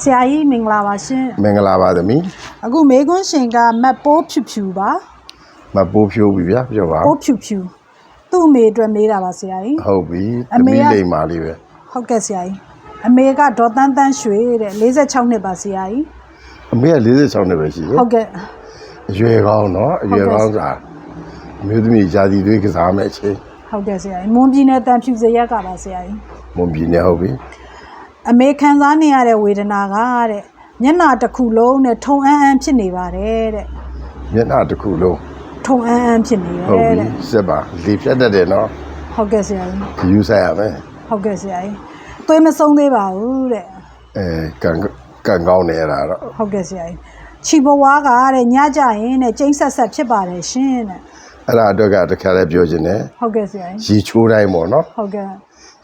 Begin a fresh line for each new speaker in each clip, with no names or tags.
ဆရာကြီးမင်္ဂလာပါရှင်
မင်္ဂလာပါသမီး
အခုမေကွန်းရှင်ကမတ်ပိုးဖြူဖြူပါ
မပိုးဖြိုးပြီဗျာပြောပါ
ပိုးဖြူဖြူသူ့အမေအတွက်မေးတာပါဆရာကြီး
ဟုတ်ပြီ
အ
သမ
မေီးက
လိမ္မာလေးပဲ
ဟုတ်ကဲ့ဆရာကြီးအမေကဒေါ်တန်းတန်းရွှေတဲ့46နှစ်ပါဆရာကြီး
အမေက46နှစ်ပဲရှိတယ်
ဟုတ်ကဲ့
အရွယ်ကောင်းနော်အရွယ်ကောင်းစားအမျိုးသမီးဂျာတိသွေးကစားမဲ့အချိန်
ဟုတ်ကဲ့ဆရာကြီးမွန်ပြည်နယ်တန်ဖြူစရက်ကပါဆရာကြီး
မွန်ပြည်နယ်ဟုတ်ပြီ
အမေခံစားနေရတဲ့ဝေဒနာကတဲ့မျက်နှာတစ်ခုလုံးနဲ့ထုံအန်းအန်းဖြစ်နေပါတယ်တဲ့
မျက်နှာတစ်ခုလုံး
ထုံအန်းအန်းဖြစ်နေတ
ဟုတ်
ယ်
ပြီ
တဲ့
စက်ပါလေဖြတ်တတ်တယ်နော်
ဟုတ်ကဲ့ဆရာကြီး
ယူဆိုင်ရမယ်
ဟုတ်ကဲ့ဆရာကြီးသွေးမဆုံးသေးပါဘူးတဲ့
အဲကန်ကန်ကောင်းနေရတာတော့
ဟုတ်ကဲ့ဆရာကြီးခြီဘဝါကတဲ့ညကြရင်တဲ့ကျိန်းဆက်ဆက်ဖြစ်ပါတယ်ရှင်တဲ့
အဲ့ဒါအတွက်ကတခါလည်းပြောချင်တယ်
ဟုတ်ကဲ့ဆရာကြီး
ရေချိုးတိုင်းပေါ့နော်
ဟုတ်ကဲ့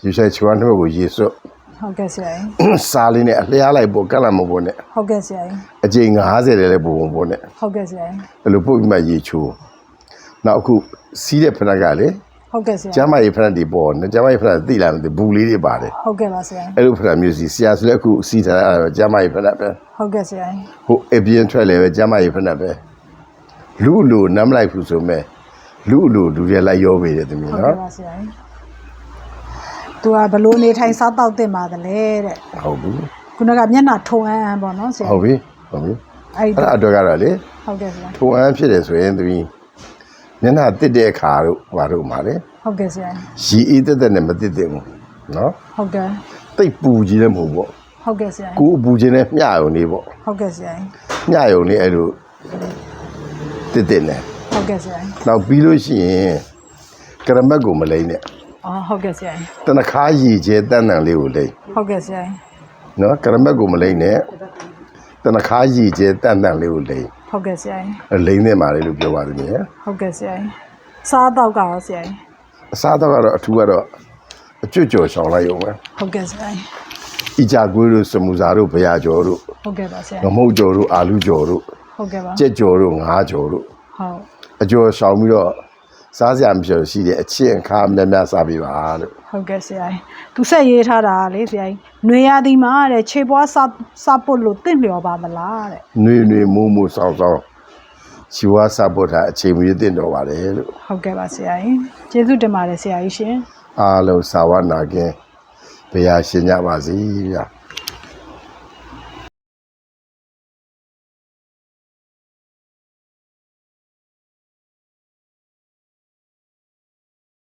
ယူဆိုင်ချိုးတဲ့ဘက်ကိုရေစွတ်
ဟုတ်ကဲ့ဆရာကြီး
စားလေးနဲ့အလျားလိုက်ပို့ကန့်လာမပို့နဲ့
ဟုတ်ကဲ့ဆရာကြီး
အကျိန်90တယ်လည်းပို့မပို့နဲ့
ဟုတ်ကဲ့ဆရာကြီး
အဲ့လိုပုတ်ပြီးမှရေချိုးနောက်အခုစီးတဲ့ဖနက်ကလေ
ဟုတ်ကဲ့ဆရာ
ကျမ်းမကြီးဖနက်တွေပေါ်နေကျမ်းမကြီးဖနက်သိလာမသိဘူးလေးတွေပါတယ်
ဟုတ်ကဲ့ပါဆရာကြီး
အဲ့လိုဖနက်မျိုးစီဆရာဆိုလည်းအခုစီးထားတာပဲကျမ်းမကြီးဖနက်ပဲ
ဟုတ်ကဲ့ဆရာကြီး
ဟိုအပြင်ထွက်လည်းပဲကျမ်းမကြီးဖနက်ပဲလူလူနမ်းမလိုက်ဘူးဆိုမဲ့လူလူလူတွေလိုက်ရောပေးတယ်တမီး
ဟုတ်
နော်
ကဲ့ပါဆရာကြီး သူကဘလို့နေထိုင်စားတောက်တင်ပါတယ်တဲ့
ဟုတ်ပြီ
ခုနကမျက်နှာထုံအန်းအန်းပေါ့နော်ဆရာ
ဟုတ်ပြီဟုတ်ပြီ
အဲ့ဒီ
အဲ့ဒါအတွက်ကတော့လေ
ဟုတ်ကဲ့ဆရာ
ထုံအန်းဖြစ်တယ်ဆိုရင်တမီးမျက်နှာတစ်တဲ့အခါတို့ဘာတို့မှာလေ
ဟုတ်ကဲ့ဆရာကြီး
ရီအေးတက်တက်နဲ့မတစ်တဲ့ဘူးနော်
ဟုတ်ကဲ့
တိတ်ပူကြီးလည်းမဟုတ်ဘူးပေါ့
ဟုတ်ကဲ့ဆရာကြီး
ကိုယ်အပူချင်းနဲ့မျှရုံနေပေါ့
ဟုတ်ကဲ့ဆရာကြီး
မျှရုံနေအဲ့လိုတစ်တစ်နဲ့
ဟုတ်ကဲ့ဆရာကြီး
နောက်ပြီးလို့ရှိရင်ကရမတ်ကိုမလိမ့်နဲ့
အော်ဟုတ်ကဲ့ဆရာကြီး
တနခါရည်ကျဲတန်းတန်လေးကိုလိမ့်
ဟုတ်ကဲ့ဆရာကြီး
နော်ကရမတ်ကိုမလိမ့်နဲ့တနခါရည်ကျဲတန်းတန်လေးကိုလိမ့်
ဟုတ်ကဲ့ဆရာကြီး
အဲ့လိမ့်နေပါလေလို့ပြောပါတယ်မြေ
ဟုတ်ကဲ့ဆရာကြီးစားတော့ကရောဆရာကြီး
အစားတော့ကတော့အထူးကတော့အကျွတ်ကြော်ဆောင်လိုက်ရုံပဲ
ဟုတ်ကဲ့ဆရာကြီး
အီကြကွေးတို့စမူစာတို့ဗျာကြော်တို့
ဟုတ်ကဲ့ပါဆရာ
ငမုတ်ကြော်တို့အာလူကြော်တို့
ဟုတ်ကဲ့ပါ
ကြက်ကြော်တို့ငါးကြော်တို့
ဟုတ်
အကျော်ဆောင်ပြီးတော့ စားစရာမရှိတော့ရှိတယ်အချင်းအခါများများစားပေးပါလို့
ဟုတ်ကဲ့ဆရာကြီးသူဆက်ရေးထားတာလေဆရာကြီးຫນွေရသည်မှာတဲ့ခြေပွားစားစားပုတ်လို့တင့်လျော်ပါမလားတဲ့
နှွေနှွေမိုးမိုးဆောင်းဆောင်းရှိဝါစားဖို့ထားအချိန်မီတင်တော်ပါတယ်လို့
ဟုတ်ကဲ့ပါဆရာကြီးကျေးဇူးတင်ပါတယ်ဆရာကြီးရှင်
အားလုံးစာဝနာကင်းဘုရားရှင်ကြပါစေဗျာ